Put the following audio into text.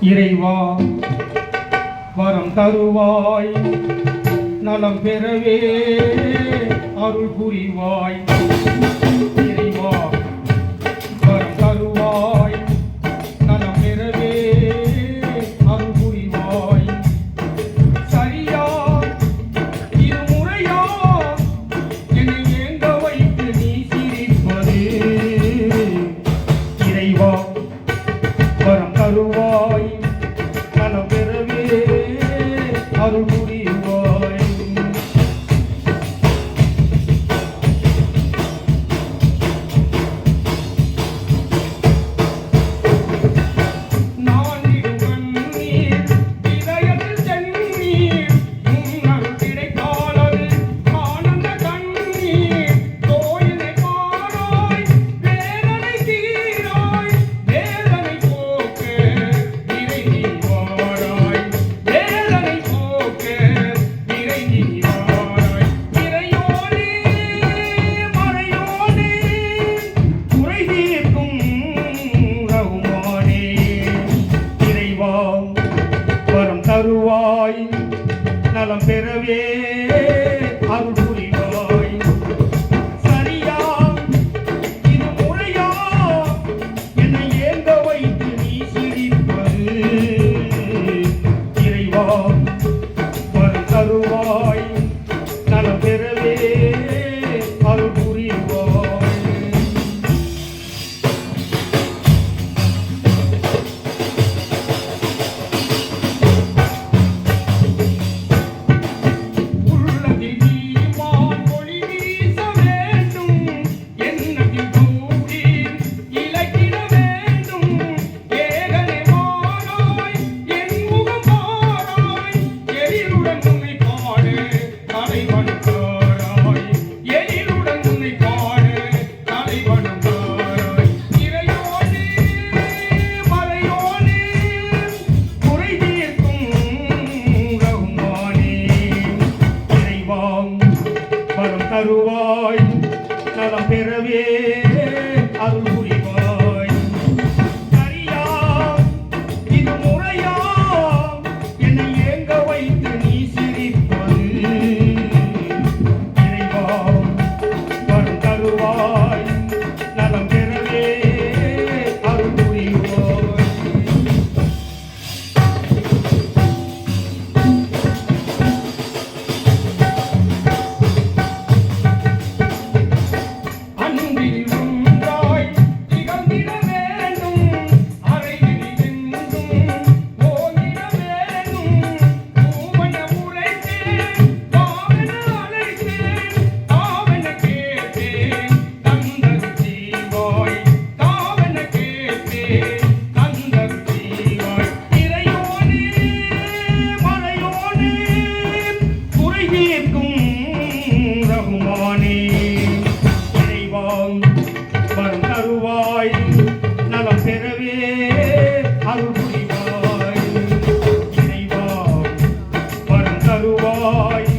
இறைவா வரம் தருவாய் நலம் பெறவே அருள் புரிவாய். நலம் பெறவே அருள் joy.